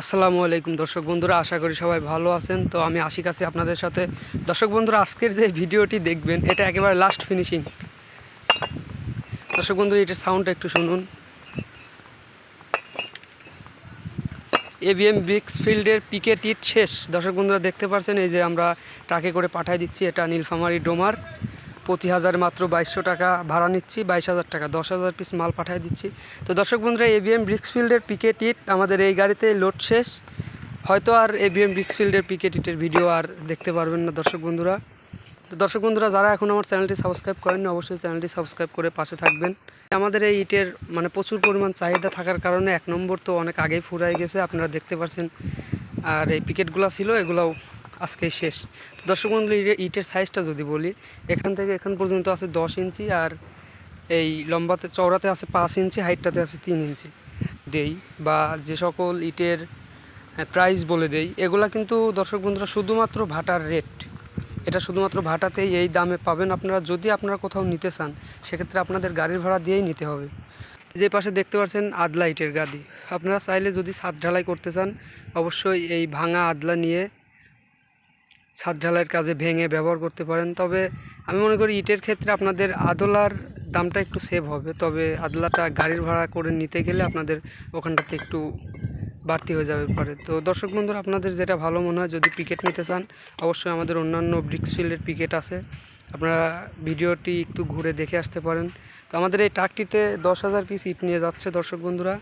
আসসালামু আলাইকুম দর্শক বন্ধুরা, আশা করি সবাই ভালো আছেন। তো আমি আশিক আছি আপনাদের সাথে। দর্শক বন্ধুরা, আজকের যে ভিডিওটি দেখবেন, এটা একেবারে লাস্ট ফিনিশিং দর্শক বন্ধুরা, এটার সাউন্ডটা একটু শুনুন। এবিএম ব্রিক্স ফিল্ডের পিকেট ইট শেষ। দর্শক বন্ধুরা, দেখতে পাচ্ছেন এই যে আমরা ট্রাকে করে পাঠিয়ে দিচ্ছি, এটা নীলফামারি ডোমার। প্রতি হাজার মাত্র বাইশশো টাকা ভাড়া নিচ্ছি, বাইশ হাজার টাকা। দশ হাজার পিস মাল পাঠিয়ে দিচ্ছি। তো দর্শক বন্ধুরা এবিএম ব্রিক্সফিল্ডের পিকেট ইট আমাদের এই গাড়িতে লোড শেষ। হয়তো আর এবিএম ব্রিক্সফিল্ডের পিকেট ইটের ভিডিও আর দেখতে পারবেন না দর্শক বন্ধুরা। তো দর্শক বন্ধুরা, যারা এখন আমার চ্যানেলটি সাবস্ক্রাইব করেননি, অবশ্যই চ্যানেলটি সাবস্ক্রাইব করে পাশে থাকবেন। আমাদের এই ইটের মানে প্রচুর পরিমাণ চাহিদা থাকার কারণে এক নম্বর তো অনেক আগেই ফুরাই গেছে, আপনারা দেখতে পাচ্ছেন আর এই পিকেটগুলো ছিল, এগুলাও আজকেই শেষ। দর্শক বন্ধু ইটে- ইটের সাইজটা যদি বলি, এখান থেকে এখান পর্যন্ত আছে দশ ইঞ্চি আর এই লম্বাতে, চওড়াতে আছে পাঁচ ইঞ্চি, হাইটটাতে আছে তিন ইঞ্চি। দেই বা যে সকল ইটের প্রাইস বলে দেই, এগুলা কিন্তু দর্শক বন্ধুরা শুধুমাত্র ভাটার রেট এটা শুধুমাত্র ভাটাতেই এই দামে পাবেন আপনারা। যদি আপনারা কোথাও নিতে চান, সেক্ষেত্রে আপনাদের গাড়ির ভাড়া দিয়েই নিতে হবে। যে পাশে দেখতে পাচ্ছেন আদলা ইটের গাদি আপনারা চাইলে যদি ছাদ ঢালাই করতে চান, অবশ্যই এই ভাঙা আদলা নিয়ে ছাদ ঢালাইয়ের কাজে ভেঙে ব্যবহার করতে পারেন। তবে আমি মনে করি ইটের ক্ষেত্রে আপনাদের আদলার দামটা একটু সেভ হবে। তবে আদলাটা গাড়ির ভাড়া করে নিতে গেলে আপনাদের ওখানটাতে একটু বাড়তি হয়ে যাবে পারে। তো দর্শক বন্ধুরা, আপনাদের যেটা ভালো মনে হয়, যদি পিকেট নিতে চান, অবশ্যই আমাদের অন্যান্য ব্রিক্সফিল্ডের পিকেট আছে। আপনারা ভিডিওটি একটু ঘুরে দেখে আসতে পারেন। তো আমাদের এই ট্রাকটিতে দশ হাজার পিস ইট নিয়ে যাচ্ছে দর্শক বন্ধুরা।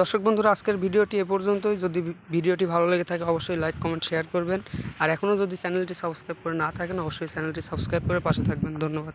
দর্শক বন্ধুরা, আজকের ভিডিওটি এ পর্যন্তই। যদি ভিডিওটি ভালো লেগে থাকে, অবশ্যই লাইক, কমেন্ট, শেয়ার করবেন। আর এখনও যদি চ্যানেলটি সাবস্ক্রাইব করে না থাকেন, অবশ্যই চ্যানেলটি সাবস্ক্রাইব করে পাশে থাকবেন। ধন্যবাদ।